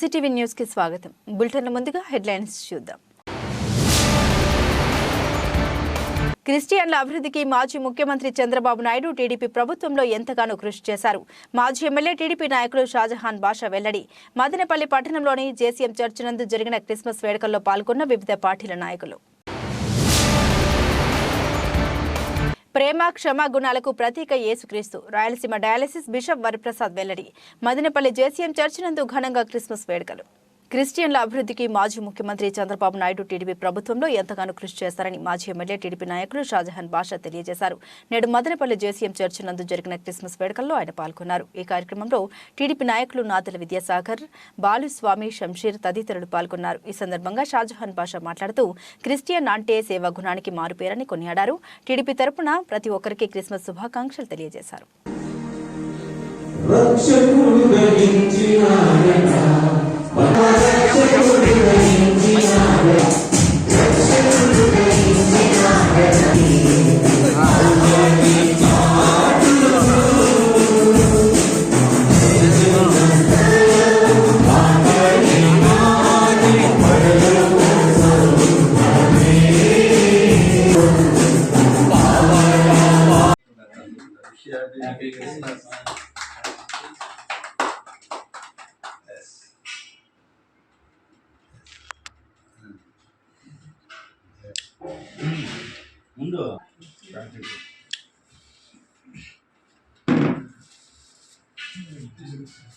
MCTV న్యూస్కి స్వాగతం. బులెటిన్ల ముందుగా హెడ్లైన్స్ చూద్దాం. క్రిస్టియన్ల అభివృద్ధికి మాజీ ముఖ్యమంత్రి చంద్రబాబు నాయుడు టీడీపీ ప్రభుత్వంలో ఎంతగానో కృషి చేశారు. మాజీ ఎమ్మెల్యే టీడీపీ నాయకులు షాజహాన్ బాషా వెల్లడి. మదనపల్లి పట్టణంలోని జేసీఎం చర్చ్ నందు జరిగిన క్రిస్మస్ వేడుకల్లో పాల్గొన్న వివిధ పార్టీల నాయకులు. ప్రేమ క్షమా గుణాలకు ప్రతీక యేసుక్రీస్తు. రాయలసీమ డయాలసిస్ బిషప్ వరప్రసాద్ వెల్లడి. మదనపల్లి జేసీఎం చర్చి నందు ఘనంగా క్రిస్మస్ వేడుకలు. క్రిస్టియన్ల అభివృద్ధికి మాజీ ముఖ్యమంత్రి చంద్రబాబు నాయుడు టీడీపీ ప్రభుత్వంలో ఎంతగానో కృషి చేశారని మాజీ ఎమ్మెల్యే టీడీపీ నాయకులు షాజహాన్ బాషా తెలియజేశారు. నేడు మదనపల్లి జేసీఎం చర్చి నందు జరిగిన క్రిస్మస్ వేడుకల్లో ఆయన పాల్గొన్నారు. ఈ కార్యక్రమంలో టీడీపీ నాయకులు నాదల విద్యాసాగర్ బాలుస్వామి షంషీర్ తదితరులు పాల్గొన్నారు. ఈ సందర్భంగా షాజహాన్ బాషా మాట్లాడుతూ క్రిస్టియన్ అంటే సేవా గుణానికి మారుపేరని కొనియాడారు. టీడీపీ తరపున ప్రతి ఒక్కరికి క్రిస్మస్ శుభాకాంక్షలు తెలియజేశారు. రక్షకుడు గ్రహించినాడట రక్షకుడు గ్రహించినాడట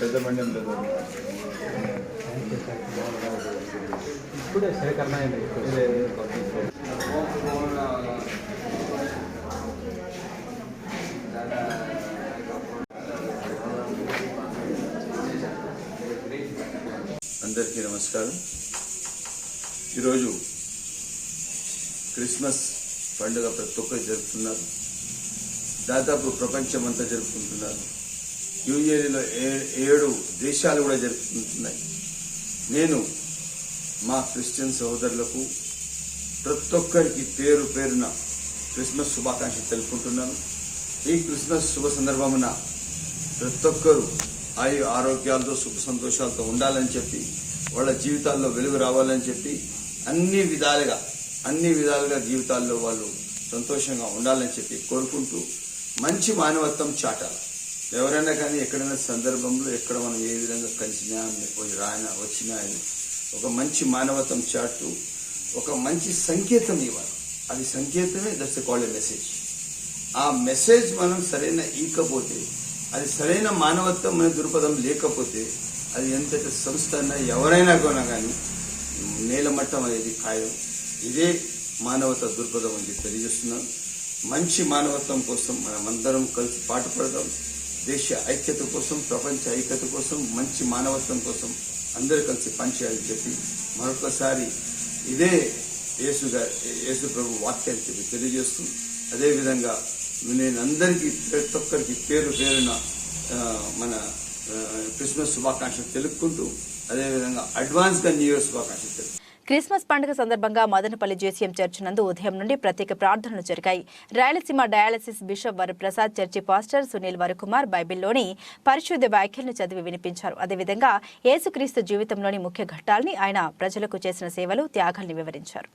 పెద్ద మండం లేదు ఇప్పుడే సేకరణ అయింది అందరికీ నమస్కారం. ఈరోజు క్రిస్మస్ పండుగ ప్రతి ఒక్కరు జరుపుతున్నారు. దాదాపు ప్రపంచం అంతా జరుపుకుంటున్నారు యూఏలో ఏడు దేశాలు కూడా జరుపుకుంటున్నాయి. నేను మా క్రిస్టియన్ సహోదరులకు ప్రతి ఒక్కరికి పేరు పేరున క్రిస్మస్ శుభాకాంక్షలు తెలుపుకుంటున్నాను. ఈ క్రిస్మస్ శుభ సందర్భమున ప్రతి ఒక్కరూ ఆయు ఆరోగ్యాలతో సుఖ సంతోషాలతో ఉండాలని చెప్పి వాళ్ళ జీవితాల్లో వెలుగు రావాలని చెప్పి అన్ని విధాలుగా అన్ని విధాలుగా జీవితాల్లో వాళ్ళు సంతోషంగా ఉండాలని చెప్పి కోరుకుంటూ మంచి మానవత్వం చాటాలి ఎవరైనా కానీ ఎక్కడైనా సందర్భంలో ఎక్కడ మనం ఏ విధంగా కలిసినా రాయన వచ్చినా అని ఒక మంచి మానవత్వం చాటు ఒక మంచి సంకేతం ఇవ్వాలి. అది సంకేతమే దట్స్ కాల్డ్ ఎ మెసేజ్ ఆ మెసేజ్ మనం సరైన ఈకపోతే అది సరైన మానవత్వం అనే దృక్పథం లేకపోతే అది ఎంత సంస్థ అన్నా ఎవరైనా కొనా కానీ నేలమట్టం అనేది ఖాయం. ఇదే మానవత దృక్పథం అని చెప్పి తెలియజేస్తున్నాను. మంచి మానవత్వం కోసం మనమందరం కలిసి పాటుపడదాం. దేశ ఐక్యత కోసం ప్రపంచ ఐక్యత కోసం మంచి మానవత్వం కోసం అందరూ కలిసి పనిచేయాలని చెప్పి మరొకసారి ఇదే యేసుగా యేసు ప్రభు వాక్యాన్ని చెప్పి తెలియజేస్తూ అదేవిధంగా నేను అందరికీ ప్రతి ఒక్కరికి పేరు పేరున మన క్రిస్మస్ శుభాకాంక్షలు తెలుపుకుంటూ అదేవిధంగా అడ్వాన్స్గా న్యూ ఇయర్ శుభాకాంక్షలు తెలుపు క్రిస్మస్ పండుగ సందర్భంగా మదనపల్లి జేసీఎం చర్చి నందు ఉదయం నుండి ప్రత్యేక ప్రార్థనలు జరిగాయి. Rayalaseema dialysis bishop Varaprasad church pastor Sunil Varakumar బైబిల్లోని పరిశుద్ధ వ్యాఖ్యలను చదివి వినిపించారు. అదేవిధంగా యేసుక్రీస్తు జీవితంలోని ముఖ్య ఘట్టాల్ని ఆయన ప్రజలకు చేసిన సేవలు త్యాగాల్ని వివరించారు.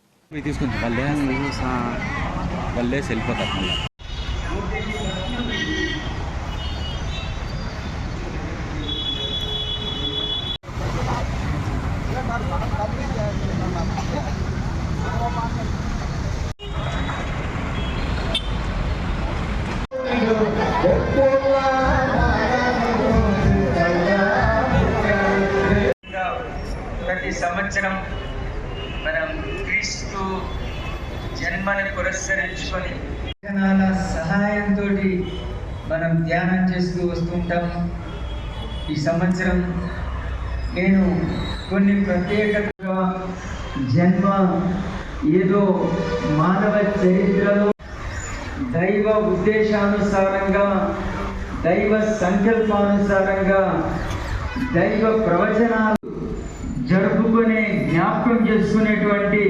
చేస్తూ వస్తూ వస్తుంటాం ఈ సంవత్సరం నేను కొన్ని ప్రత్యేకతగా జన్మ ఏదో మానవ చరిత్రలో దైవ ఉద్దేశానుసారంగా దైవ సంకల్పానుసారంగా దైవ ప్రవచనాలు జరుపుకునే జ్ఞాపకం చేసుకునేటువంటి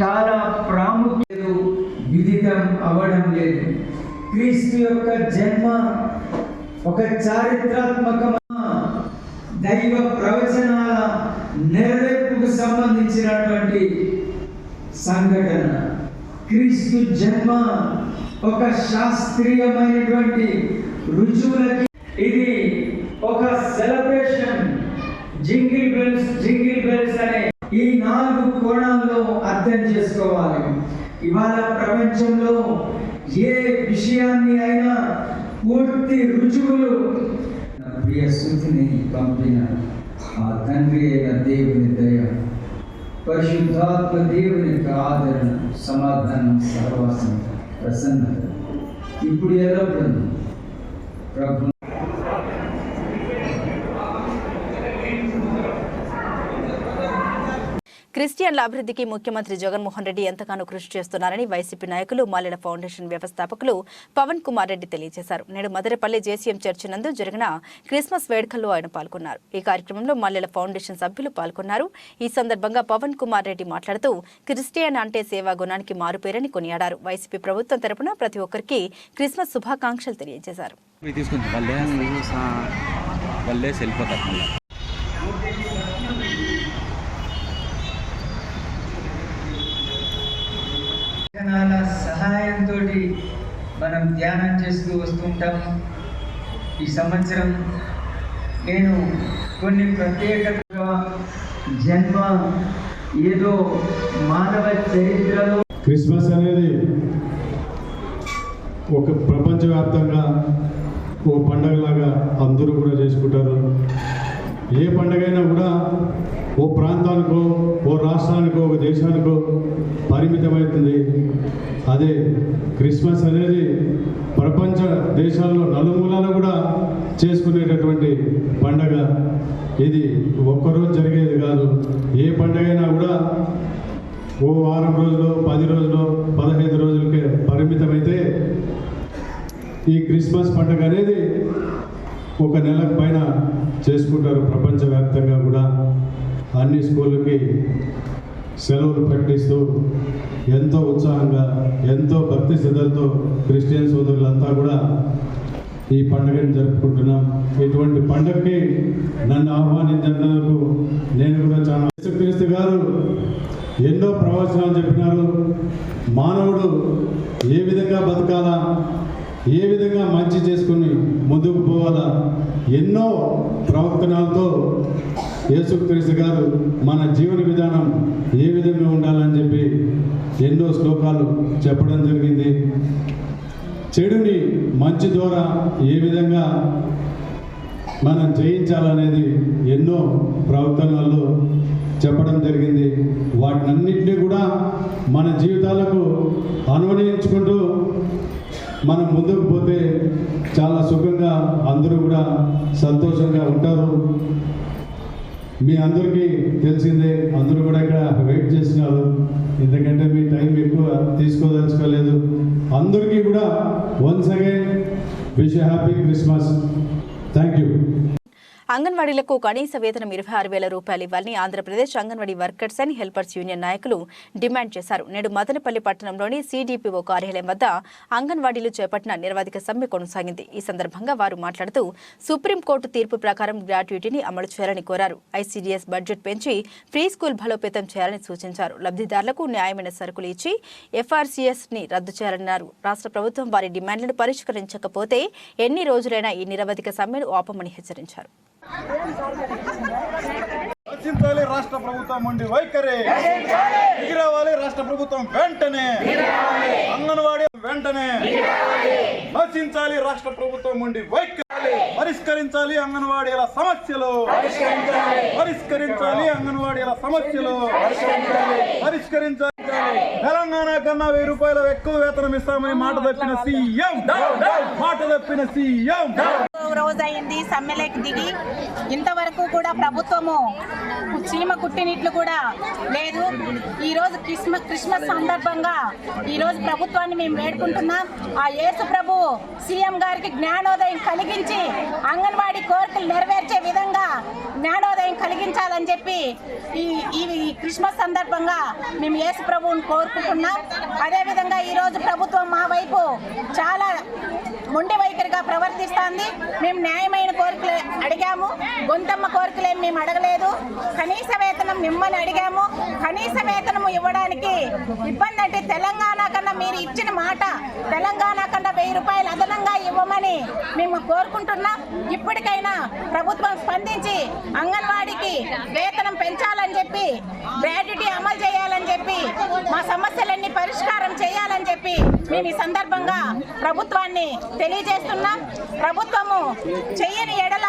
చాలా ప్రాముఖ్యత విదితం అవ్వడం లేదు. క్రీస్తు యొక్క జన్మ ఒక చారిత్రాత్మక దైవ ప్రవచనాల నెరవేర్పుకు సంబంధించినటువంటి సంఘటన. క్రీస్తు జన్మ ఒక శాస్త్రీయమైనటువంటి రుజువులకి ఇది ఒక celebration. Jingle bells jingle bells అనే ఈ నాలుగు కోణాల్లో అర్థం చేసుకోవాలి. ఇవాళ ప్రపంచంలో ఏ విషయాన్ని అయినా పూర్తి రుజువులు. ప్రియ సుతిని పంపిన ఆ తండ్రి అయిన దేవుని దయ పరిశుద్ధాత్మ దేవుని యొక్క ఆదరణ సమాధానం సహవాసం ప్రసన్నత. ఇప్పుడు ఎల్లప్పుడూ ప్రభు క్రిస్టియన్ల అభివృద్ధికి ముఖ్యమంత్రి జగన్మోహన్ రెడ్డి ఎంతగానో కృషి చేస్తున్నారని వైసీపీ నాయకులు మాలెడ ఫౌండేషన్ వ్యవస్థాపకులు పవన్ కుమార్ రెడ్డి తెలియజేశారు. నేడు మదరపల్లి జేసీఎం చర్చి నందు జరిగిన క్రిస్మస్ వేడుకల్లో ఆయన పాల్గొన్నారు. ఈ కార్యక్రమంలో మల్లెల ఫౌండేషన్ సభ్యులు పాల్గొన్నారు. ఈ సందర్భంగా పవన్ కుమార్ రెడ్డి మాట్లాడుతూ క్రిస్టియన్ అంటే సేవా గుణానికి మారుపేరని కొనియాడారు. వైసీపీ ప్రభుత్వం తరపున ప్రతి ఒక్కరికి క్రిస్మస్ శుభాకాంక్షలు తెలియజేశారు. లేఖనాల సహాయంతో మనం ధ్యానం చేస్తూ వస్తుంటాం ఈ సంవత్సరం నేను కొన్ని ప్రత్యేకతగా జన్మ ఏదో మానవ చరిత్రలో క్రిస్మస్ అనేది ఒక ప్రపంచవ్యాప్తంగా ఓ పండగలాగా అందరూ కూడా చేసుకుంటారు. ఏ పండగైనా కూడా ఓ ప్రాంతానికో ఓ రాష్ట్రానికో ఒక దేశానికో పరిమితమవుతుంది. అదే క్రిస్మస్ అనేది ప్రపంచ దేశాల్లో నలుమూలాలు కూడా చేసుకునేటటువంటి పండగ. ఇది ఒక్కరోజు జరిగేది కాదు. ఏ పండగైనా కూడా ఓ వారం రోజులు పది రోజులు పదహైదు రోజులకే పరిమితమైతే ఈ క్రిస్మస్ పండుగ అనేది ఒక నెల పైన చేసుకుంటారు ప్రపంచవ్యాప్తంగా కూడా. అన్ని స్కూళ్ళకి సెలవులు ప్రకటిస్తూ ఎంతో ఉత్సాహంగా ఎంతో భక్తి శ్రద్ధలతో క్రిస్టియన్ సోదరులంతా కూడా ఈ పండుగను జరుపుకుంటున్నాం. ఇటువంటి పండుగకి నన్ను ఆహ్వానించినందుకు నేను కూడా చాలా యేసుక్రీస్తు గారు ఎన్నో ప్రవచనాలు చెప్పినారు. మానవుడు ఏ విధంగా బతకాలా ఏ విధంగా మంచి చేసుకుని ముందుకు పోవాలా ఎన్నో ప్రవర్తనాలతో యేసుక్రీస్తు గారు మన జీవన విధానం ఏ విధంగా ఉండాలని చెప్పి ఎన్నో శ్లోకాలు చెప్పడం జరిగింది. చెడుని మంచి ద్వారా ఏ విధంగా మనం జయించాలనేది ఎన్నో ప్రవర్తనల్లో చెప్పడం జరిగింది. వాటినన్నింటినీ కూడా మన జీవితాలకు అనువయించుకుంటూ మనం ముందుకు పోతే చాలా సుఖంగా అందరూ కూడా సంతోషంగా ఉంటారు. మీ అందరికీ తెలిసిందే అందరూ కూడా ఇక్కడ వెయిట్ చేస్తున్నారు. ఎందుకంటే మీ టైం ఎక్కువ తీసుకోదలుచుకోలేదు. అందరికీ కూడా once again wish happy Christmas. అంగన్వాడీలకు కనీస వేతనం ఇరవై ఆరు వేల రూపాయలు ఇవ్వాలని Andhra Pradesh Anganwadi workers and helpers union నాయకులు డిమాండ్ చేశారు. నేడు మదనపల్లి పట్టణంలోని సిడిపిఓ కార్యాలయం వద్ద అంగన్వాడీలు చేపట్టిన నిరవధిక సమ్మె కొనసాగింది. ఈ సందర్భంగా వారు మాట్లాడుతూ సుప్రీంకోర్టు తీర్పు ప్రకారం గ్రాట్యుటీని అమలు చేయాలని కోరారు. ఐసీడీఎస్ బడ్జెట్ పెంచి ప్రీ స్కూల్ బలోపేతం చేయాలని సూచించారు. లబ్ధిదారులకు న్యాయమైన సరుకులు ఇచ్చి ఎఫ్ఆర్సీఎస్ని రద్దు చేయాలన్నారు. రాష్ట్ర ప్రభుత్వం వారి డిమాండ్లను పరిష్కరించకపోతే ఎన్ని రోజులైనా ఈ నిరవధిక సమ్మెను ఆపమని హెచ్చరించారు. రచించాలి రాష్ట్ర ప్రభుత్వం ఉండి వైఖరి. ఎగిరావాలి రాష్ట్ర ప్రభుత్వం వెంటనే. అంగన్వాడీ వెంటనే. రచించాలి రాష్ట్ర ప్రభుత్వం ఉండి వైఖరి. పరిష్కరించాలి అంగన్వాడీల సమస్యలు. పరిష్కరించాలి అంగన్వాడీల సమస్యలు. పరిష్కరించాలి. తెలంగాణ కన్నా వెయ్యి రూపాయల ఎక్కువ వేతనం ఇస్తామని మాట తప్పిన సీఎం. మాట తప్పిన సీఎం. రోజైంది సమ్మెలోకి దిగి ఇంతవరకు కూడా ప్రభుత్వము చీమ కుట్టినట్లు కూడా లేదు. ఈరోజు క్రిస్మస్ క్రిస్మస్ సందర్భంగా ఈరోజు ప్రభుత్వాన్ని మేము వేడుకుంటున్నాం. ఆ యేసు ప్రభు సీఎం గారికి జ్ఞానోదయం కలిగించి అంగన్వాడీ కోరికలు నెరవేర్చే విధంగా జ్ఞానోదయం కలిగించాలని చెప్పి ఈ ఈ క్రిస్మస్ సందర్భంగా మేము యేసు ప్రభువుని కోరుకుంటున్నాం. అదేవిధంగా ఈరోజు ప్రభుత్వం మా వైపు చాలా మొండి వైఖరిగా ప్రవర్తిస్తోంది. మేము న్యాయమైన కోరికలు అడిగాము. గొంతమ్మ కోరికలేం మేము అడగలేదు. కనీస వేతనం మిమ్మల్ని అడిగాము. కనీస వేతనం ఇవ్వడానికి ఇబ్బంది అంటే తెలంగాణ కన్నా మీరు ఇచ్చిన మాట తెలంగాణ కన్నా వెయ్యి రూపాయలు అదనంగా ఇవ్వమని మేము కోరుకుంటున్నాం. ఇప్పటికైనా ప్రభుత్వం స్పందించి అంగన్వాడీకి వేతనం పెంచాలని చెప్పి గ్రాడ్యుటీ అమలు చేయాలని చెప్పి మా సమస్యలన్నీ పరిష్కారం చేయాలని చెప్పి మేము ఈ సందర్భంగా ప్రభుత్వాన్ని తెలియజేస్తున్నాం. ప్రభుత్వము చెయ్యని ఎడల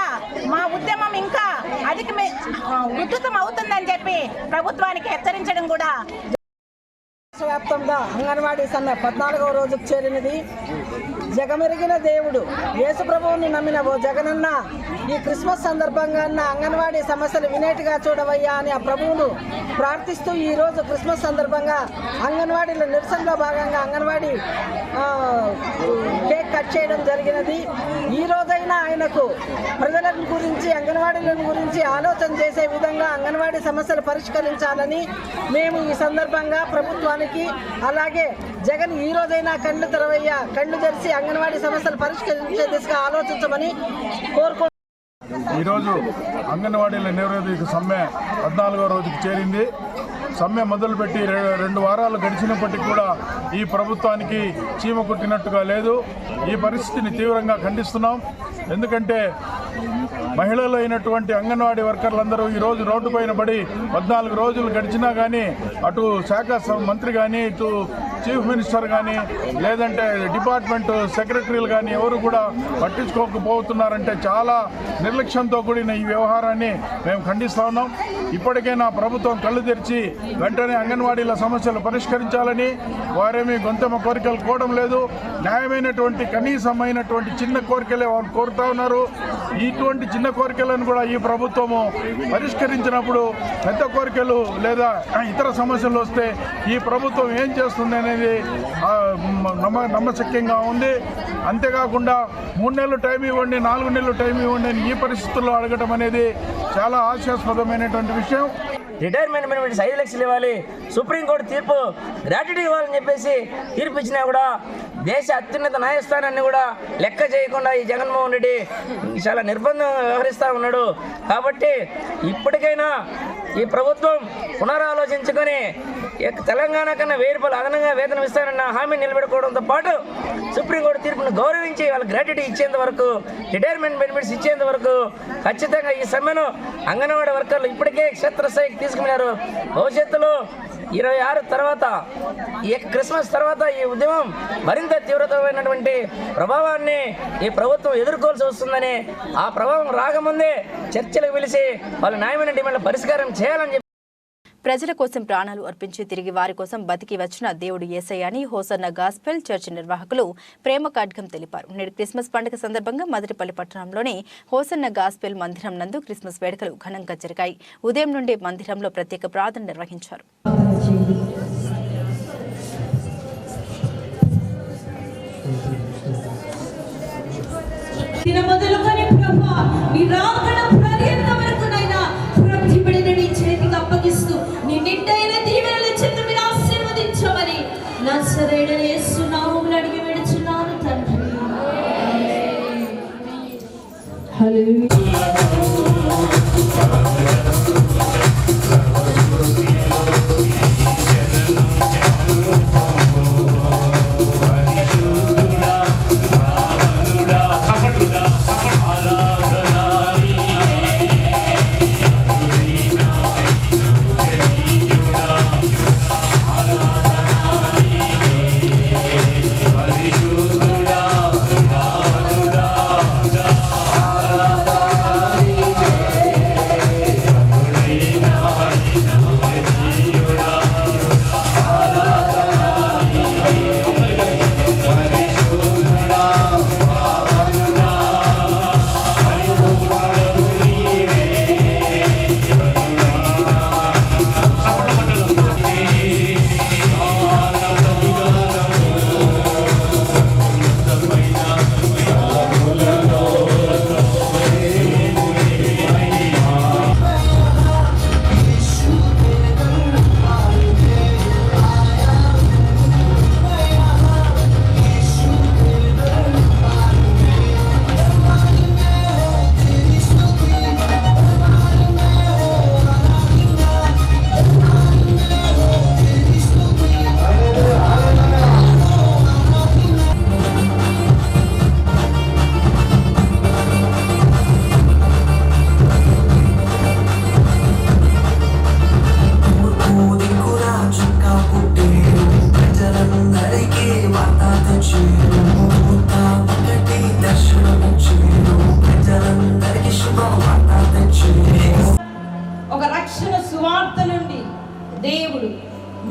మా ఉద్యమం ఇంకా అధికమే ఉధృతం అవుతుందని చెప్పి ప్రభుత్వానికి హెచ్చరించడం కూడా వ్యాప్తంగా అంగన్వాడీ సమ్మె పద్నాలుగవ రోజుకు చేరినది. జగమెరిగిన దేవుడు యేసు ప్రభువుని నమ్మిన ఓ జగనన్న ఈ క్రిస్మస్ సందర్భంగా అన్న అంగన్వాడీ సమస్యలు వినేటిగా చూడవయ్యా అని ఆ ప్రభువును ప్రార్థిస్తూ ఈ రోజు క్రిస్మస్ సందర్భంగా అంగన్వాడీల నిరసనలో భాగంగా అంగన్వాడీ కేక్ కట్ చేయడం జరిగినది. ఈ రోజైనా ఆయనకు ప్రజల గురించి అంగన్వాడీల గురించి ఆలోచన చేసే విధంగా అంగన్వాడీ సమస్యలు పరిష్కరించాలని మేము ఈ సందర్భంగా ప్రభుత్వాన్ని ప్రభుత్వానికి అలాగే జగన్ ఈ రోజైనా కళ్ళు తెరవయ్యా కళ్ళు తెరిచి అంగన్వాడీ సమస్యలు పరిష్కరించే దిశగా ఆలోచించమని కోరుకో ఈరోజు అంగన్వాడీల నిరోధక సమ్మె పద్నాలుగో రోజుకి చేరింది. సమ్మె మొదలుపెట్టి రెండు వారాలు గడిచినప్పటికీ కూడా ఈ ప్రభుత్వానికి చీమ కుట్టినట్టుగా లేదు. ఈ పరిస్థితిని తీవ్రంగా ఖండిస్తున్నాం. ఎందుకంటే మహిళలు అయినటువంటి అంగన్వాడీ వర్కర్లందరూ ఈరోజు రోడ్డుపైన పడి పద్నాలుగు రోజులు గడిచినా కానీ అటు శాఖ మంత్రి కానీ ఇటు చీఫ్ మినిస్టర్ కానీ లేదంటే డిపార్ట్మెంట్ సెక్రటరీలు కానీ ఎవరు కూడా పట్టించుకోకపోతున్నారంటే చాలా నిర్లక్ష్యంతో కూడిన ఈ వ్యవహారాన్ని మేము ఖండిస్తా ఉన్నాం. ఇప్పటికైనా ప్రభుత్వం కళ్ళు తెరిచి వెంటనే అంగన్వాడీల సమస్యలు పరిష్కరించాలని వారేమీ గొంతమ కోరికలు కోవడం లేదు. న్యాయమైనటువంటి కనీసమైనటువంటి చిన్న కోరికలే వారు కోరుతా ఉన్నారు. ఇటువంటి చిన్న కోరికలను కూడా ఈ ప్రభుత్వము పరిష్కరించినప్పుడు పెద్ద కోరికలు లేదా ఇతర సమస్యలు వస్తే ఈ ప్రభుత్వం ఏం చేస్తుంది అనేది నమ్మ నమ్మశక్యంగా ఉంది. అంతేకాకుండా మూడు నెలలు టైం ఇవ్వండి నాలుగు నెలలు టైం ఇవ్వండి అని ఈ పరిస్థితుల్లో అడగటం అనేది చాలా హాస్యాస్పదమైనటువంటి విషయం. రిటైర్మెంట్ బెనిఫిట్స్ ఐదు లక్షలు ఇవ్వాలి. సుప్రీంకోర్టు తీర్పు గ్రాట్యుటీ ఇవ్వాలని చెప్పేసి తీర్పు ఇచ్చినా కూడా దేశ అత్యున్నత న్యాయస్థానాన్ని కూడా లెక్క చేయకుండా ఈ జగన్మోహన్ రెడ్డి చాలా నిర్బంధం వ్యవహరిస్తూ ఉన్నాడు. కాబట్టి ఇప్పటికైనా ఈ ప్రభుత్వం పునరాలోచించుకొని తెలంగాణ కన్నా వెయ్యి రూపాయలు అదనంగా వేతనం ఇస్తానన్న హామీ నిలబెట్టుకోవడంతో పాటు సుప్రీంకోర్టు తీర్పును గౌరవించి వాళ్ళ గ్రాట్యుటీ ఇచ్చేంత వరకు రిటైర్మెంట్ బెనిఫిట్స్ ఇచ్చేంత వరకు ఖచ్చితంగా ఈ సమ్మెను అంగన్వాడీ వర్కర్లు ఇప్పటికే క్షేత్రస్థాయికి తీసుకున్నారు. భవిష్యత్తులో ఇరవై ఆరు తర్వాత ఈ క్రిస్మస్ తర్వాత ఈ ఉద్యమం మరింత తీవ్రతమైనటువంటి ప్రభావాన్ని ఈ ప్రభుత్వం ఎదుర్కోవాల్సి వస్తుందని ఆ ప్రభావం రాకముందే చర్చలకు పిలిచి వాళ్ళ న్యాయమైన డిమాండ్ల పరిష్కారం చేయాలని చెప్పి ప్రజల కోసం ప్రాణాలు అర్పించి తిరిగి వారి కోసం బతికి వచ్చిన దేవుడు ఏసయ్య అని హోసన్న గాస్పెల్ చర్చ్ నిర్వాహకులు ప్రేమ కాడ్గం తెలిపారు. నేడు క్రిస్మస్ పండుగ సందర్భంగా మదిరిపల్లి పట్టణంలోని హోసన్న గాస్పెల్ మందిరం నందు క్రిస్మస్ వేడుకలు ఘనంగా జరిగాయి. ఉదయం నుండి మందిరంలో ప్రత్యేక ప్రార్థన నిర్వహించారు. దిన మొదలుకొని ప్రభా మీ రాకడ నా యేసు నామములో అడిగి వేడుచున్నాను తండ్రి. హల్లెలూయా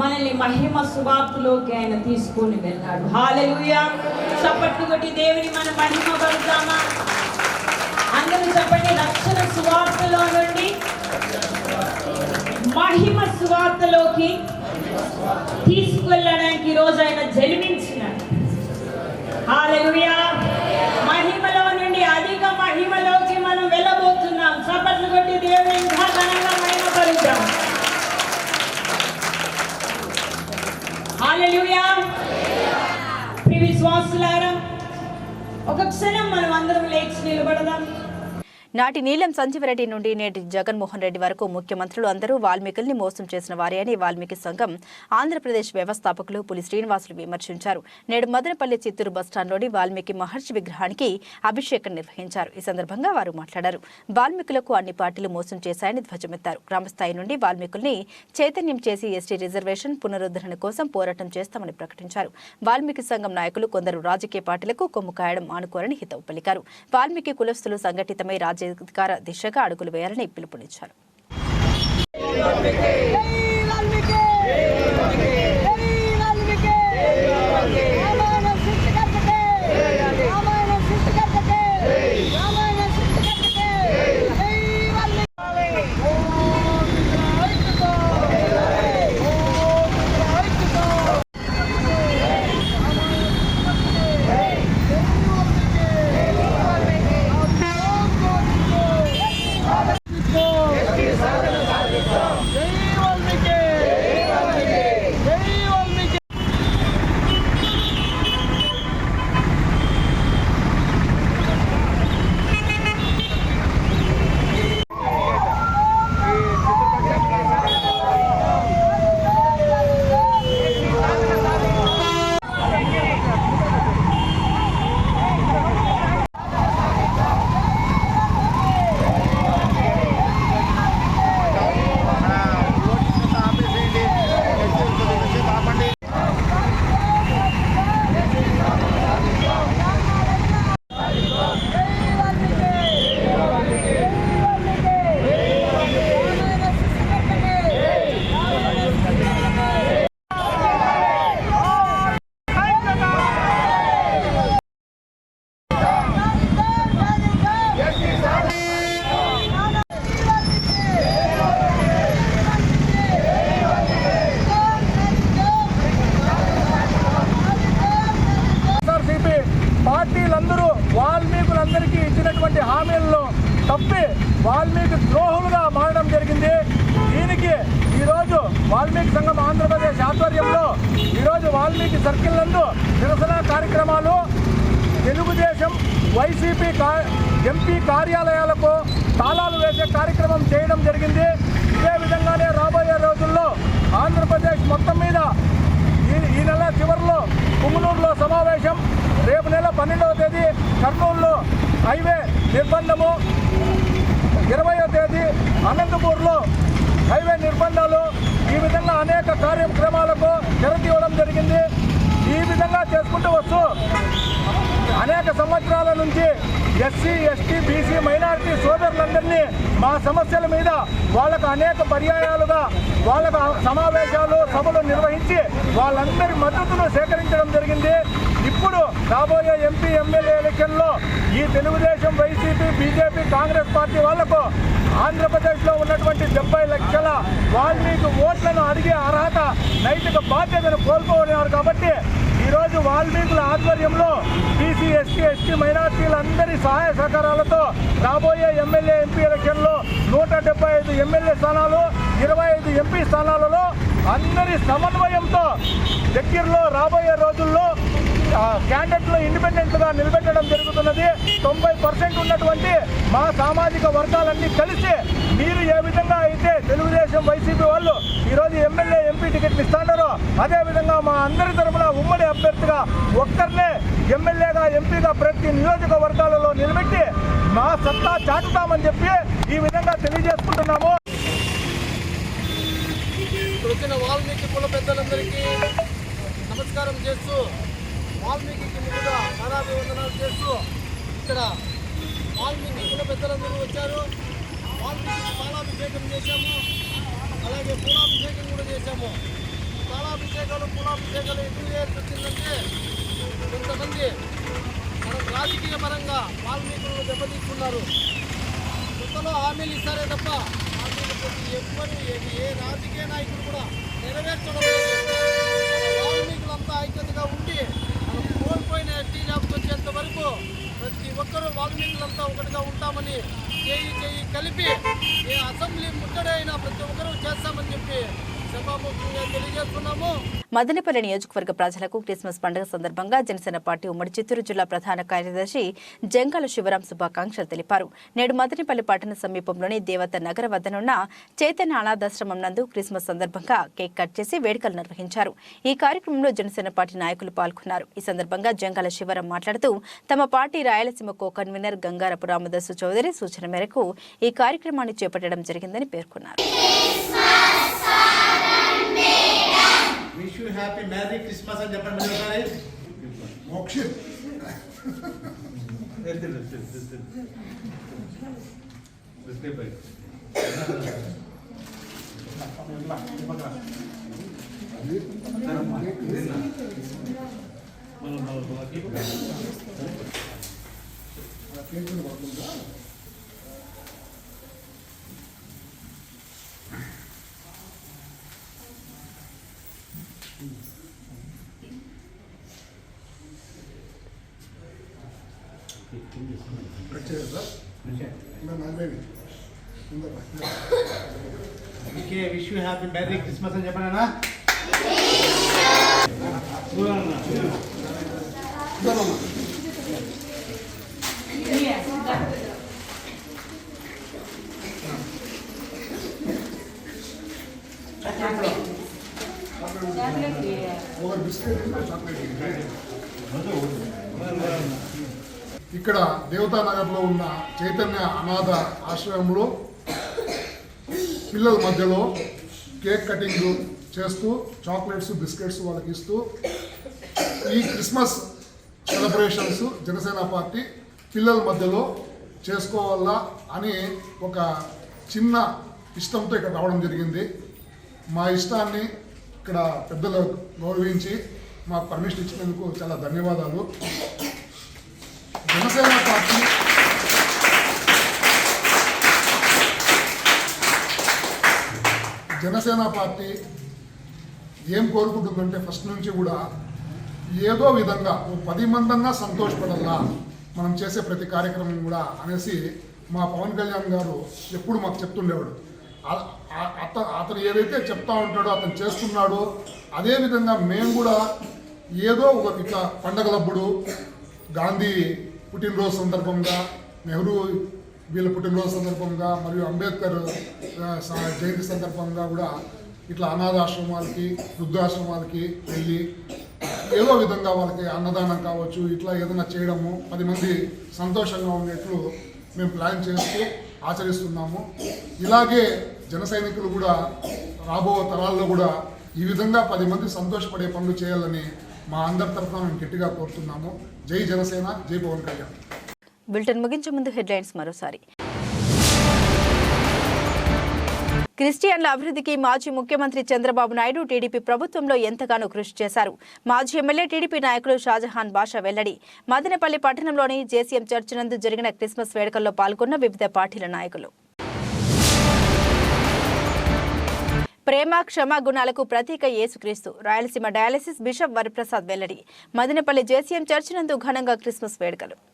మనల్ని మహిమ సువార్తలోకి ఆయన తీసుకొని వెళ్ళాడు. హాలెలూయా చప్పట్లు కొట్టి దేవుని మన మహిమ పడతామా అందరూ చెప్పండి రక్షణ సువార్తలో నుండి మహిమ సువార్తలోకి తీసుకెళ్ళడానికి ఈరోజు ఆయన జన్మించినాడు. హాలెలూయా ఒక క్షణం మనం అందరం లేచి నిలబడదాం. నాటి నీలం సంజీవరెడ్డి నుండి నేటి జగన్మోహన్ రెడ్డి వరకు ముఖ్యమంత్రులు అందరూ వాల్మీకుల్ని మోసం చేసిన వారే అని వాల్మీకి సంఘం ఆంధ్రప్రదేశ్ వ్యవస్థాపకులు పులి శ్రీనివాసులు విమర్శించారు. నేడు మదనపల్లి చిత్తూరు బస్టాండ్లోని వాల్మీకి మహర్షి విగ్రహానికి అభిషేకం నిర్వహించారు. ఈ సందర్భంగా వారు మాట్లాడారు. వాల్మీకులకు అన్ని పార్టీలు మోసం చేశాయని ధ్వజమెత్తారు. గ్రామస్థాయి నుండి వాల్మీకుల్ని చైతన్యం చేసి ఎస్టీ రిజర్వేషన్ పునరుద్ధరణ కోసం పోరాటం చేస్తామని ప్రకటించారు. వాల్మీకి సంఘం నాయకులు కొందరు రాజకీయ పార్టీలకు కొమ్ము కాయడం ఆనుకోరని హితవు పలికారు. వాల్మీకి కులస్తులు సంఘటితమై రాజ్యాధికార దిశగా అడుగులు వేయాలని పిలుపునిచ్చారు. వీళ్ళందరూ వాల్మీకులందరికీ ఇచ్చినటువంటి హామీలను తప్పి వాల్మీకి ద్రోహులుగా మారడం జరిగింది. దీనికి ఈరోజు వాల్మీకి సంఘం ఆంధ్రప్రదేశ్ ఆధ్వర్యంలో ఈరోజు వాల్మీకి సర్కిల్ నందు నిరసన కార్యక్రమాలు తెలుగుదేశం వైసీపీ కా ఎంపీ కార్యాలయాలకు తాళాలు వేసే కార్యక్రమం చేయడం జరిగింది. ఇదే విధంగానే రాబోయే రోజుల్లో ఆంధ్రప్రదేశ్ మొత్తం మీద ఈ ఈ నెల చివరిలో పుంగనూరులో సమావేశం రేపు నెల పన్నెండవ తేదీ కర్నూలులో హైవే నిర్బంధము. ఇరవయో తేదీ అనంతపూర్లో హైవే నిర్బంధాలు. ఈ విధంగా అనేక కార్యక్రమాలకు తెరతీయడం జరిగింది. ఈ విధంగా చేసుకుంటూ వస్తూ అనేక సంవత్సరాల నుంచి ఎస్సీ ఎస్టీ బీసీ మైనారిటీ సోదరులందరినీ మా సమస్యల మీద వాళ్ళకు అనేక పర్యాయాలుగా వాళ్ళకు సమావేశాలు సభలు నిర్వహించి వాళ్ళందరి మద్దతును సేకరించడం జరిగింది. ఇప్పుడు రాబోయే ఎంపీ ఎమ్మెల్యే ఎలక్షన్లో ఈ Telugudesam YCP BJP Congress party వాళ్ళకు ఆంధ్రప్రదేశ్లో ఉన్నటువంటి డెబ్బై లక్షల వాల్మీకి ఓట్లను అడిగే అర్హత నైతిక బాధ్యతను కోల్పోలేవారు కాబట్టి ఈరోజు వాల్మీకుల ఆధ్వర్యంలో బీసీ ఎస్టీ ఎస్టీ మైనార్టీలందరి సహాయ సహకారాలతో రాబోయే ఎమ్మెల్యే ఎంపీ ఎలక్షన్లో నూట డెబ్బై ఐదు ఎమ్మెల్యే స్థానాలు ఇరవై ఐదు ఎంపీ స్థానాలలో అందరి సమన్వయంతో దగ్గరలో రాబోయే రోజుల్లో క్యాండిడేట్లు ఇండిపెండెంట్గా నిలబెట్టడం జరుగుతున్నది. తొంభై పర్సెంట్ ఉన్నటువంటి మా సామాజిక వర్గాలన్నీ కలిసి మీరు ఏ విధంగా అయితే తెలుగుదేశం వైసీపీ వాళ్ళు ఈరోజు ఎమ్మెల్యే ఎంపీ టికెట్లు ఇస్తాడారో అదేవిధంగా మా అందరి తరపున ఉమ్మడి అభ్యర్థిగా ఒక్కరినే ఎమ్మెల్యేగా ఎంపీగా ప్రతి నియోజకవర్గాలలో నిలబెట్టి మా సత్తా చాటుతామని చెప్పి ఈ విధంగా తెలియజేసుకుంటున్నాము. వచ్చిన వాల్మీకి కుల పెద్దలందరికీ నమస్కారం చేస్తూ వాల్మీకి ముందుగా వందనాలు చేస్తూ ఇక్కడ వాల్మీకి కుల పెద్దలందరూ వచ్చారు. వాల్మీకి పాలాభిషేకం చేశాము. అలాగే పూలాభిషేకం కూడా చేశాము. పాలాభిషేకాలు పూలాభిషేకాలు ఎందుకు చేయాల్సి కొంతమంది మన రాజకీయ పరంగా వాల్మీకులను దెబ్బతీస్తున్నారు. కొత్తలో హామీలు ఇస్తారే తప్ప హామీలు ప్రతి ఎవ్వరు ఏ- ఏ రాజకీయ నాయకులు కూడా నెరవేర్చడం వాల్మీకులంతా ఐక్యతగా ఉండి మనం కోల్పోయిన ఎస్టీ జాబ్కి వచ్చేంత ప్రతి ఒక్కరూ వాల్మీకులంతా ఒకటిగా ఉంటామని చేయి చేయి కలిపి ఏ అసెంబ్లీ ముట్టడైనా ప్రతి ఒక్కరూ చేస్తామని చెప్పి సభాముఖంగా తెలియజేస్తున్నాము. మదనపల్లి నియోజకవర్గ ప్రజలకు క్రిస్మస్ పండుగ సందర్భంగా జనసేన పార్టీ ఉమ్మడి చిత్తూరు జిల్లా ప్రధాన కార్యదర్శి జంగాల శివరాం శుభాకాంక్షలు తెలిపారు. నేడు మదనపల్లి పట్టణ సమీపంలోని దేవత నగర వద్దనున్న చైతన్య అనాథాశ్రమం నందు క్రిస్మస్ సందర్భంగా కేక్ కట్ చేసి వేడుకలు నిర్వహించారు. ఈ కార్యక్రమంలో జనసేన పార్టీ నాయకులు పాల్గొన్నారు. ఈ సందర్భంగా జంగాల శివరాం మాట్లాడుతూ తమ party Rayalaseema co convener Gangarapu Ramadasu Chowdary సూచన మేరకు ఈ కార్యక్రమాన్ని చేపట్టడం జరిగిందని పేర్కొన్నారు. హ్యాపీ మ్యారీ క్రిస్మస్ అని చెప్పండి మీరు ఒకసారి. Moksham okay wish you happy merry Christmas అని చెప్పండి అన్న ఇక్కడ దేవతానగర్లో ఉన్న చైతన్య అనాథ ఆశ్రయంలో పిల్లల మధ్యలో కేక్ కటింగ్ చేస్తూ చాక్లెట్స్ బిస్కెట్స్ వాళ్ళకి ఇస్తూ ఈ క్రిస్మస్ సెలబ్రేషన్స్ జనసేన పార్టీ పిల్లల మధ్యలో చేసుకోవాలా అని ఒక చిన్న ఇష్టంతో ఇక్కడ రావడం జరిగింది. మా ఇష్టాన్ని ఇక్కడ పెద్దలు గౌరవించి మాకు పర్మిషన్ ఇచ్చినందుకు చాలా ధన్యవాదాలు. జనసేన పార్టీ ఏం కోరుకుంటుందంటే ఫస్ట్ నుంచి కూడా ఏదో విధంగా ఓ పది మందన్నా సంతోషపడల్లా మనం చేసే ప్రతి కార్యక్రమం కూడా అనేసి మా పవన్ కళ్యాణ్ గారు ఎప్పుడు మాకు చెప్తుండేవాడు. అత అతను ఏదైతే చెప్తా ఉంటాడో అతను చేస్తున్నాడో అదేవిధంగా మేము కూడా ఏదో ఒక ఇట్లా పండగలప్పుడు గాంధీ పుట్టినరోజు సందర్భంగా నెహ్రూ వీళ్ళ పుట్టినరోజు సందర్భంగా మరియు అంబేద్కర్ స- జయంతి సందర్భంగా కూడా ఇట్లా అనాథాశ్రమాలకి వృద్ధాశ్రమాలకి వెళ్ళి ఏదో విధంగా వాళ్ళకి అన్నదానం కావచ్చు ఇట్లా ఏదైనా చేయడము పది మంది సంతోషంగా ఉండేట్లు మేము ప్లాన్ చేస్తూ ఆచరిస్తున్నాము. ఇలాగే జన సైనికులు కూడా రాబో తరాల్లో కూడా ఈ విధంగా పది మంది సంతోషపడే పనులు చేయాలని మా అందరి తరఫున మేము గట్టిగా కోరుతున్నాము. జై జనసేన జై పవన్ కళ్యాణ్. బులెటిన్ ముగించే ముందు హెడ్లైన్స్ మరోసారి. క్రిస్టియన్ల అభివృద్ధికి మాజీ ముఖ్యమంత్రి చంద్రబాబు నాయుడు టీడీపీ ప్రభుత్వంలో ఎంతగానో కృషి చేశారు. మాజీ ఎమ్మెల్యే టీడీపీ నాయకులు షాజహాన్ బాషా వెల్లడి. మదనపల్లి పట్టణంలోని జేసీఎం చర్చ్ నందు జరిగిన క్రిస్మస్ వేడుకల్లో పాల్గొన్న వివిధ పార్టీల నాయకులు. ప్రేమ క్షమా గుణాలకు ప్రతీక యేసుక్రీస్తు. రాయలసీమ డయాలసిస్ బిషప్ వరప్రసాద్ వెల్లడి. మదనపల్లి జేసీఎం చర్చ్ నందు ఘనంగా క్రిస్మస్ వేడుకలు.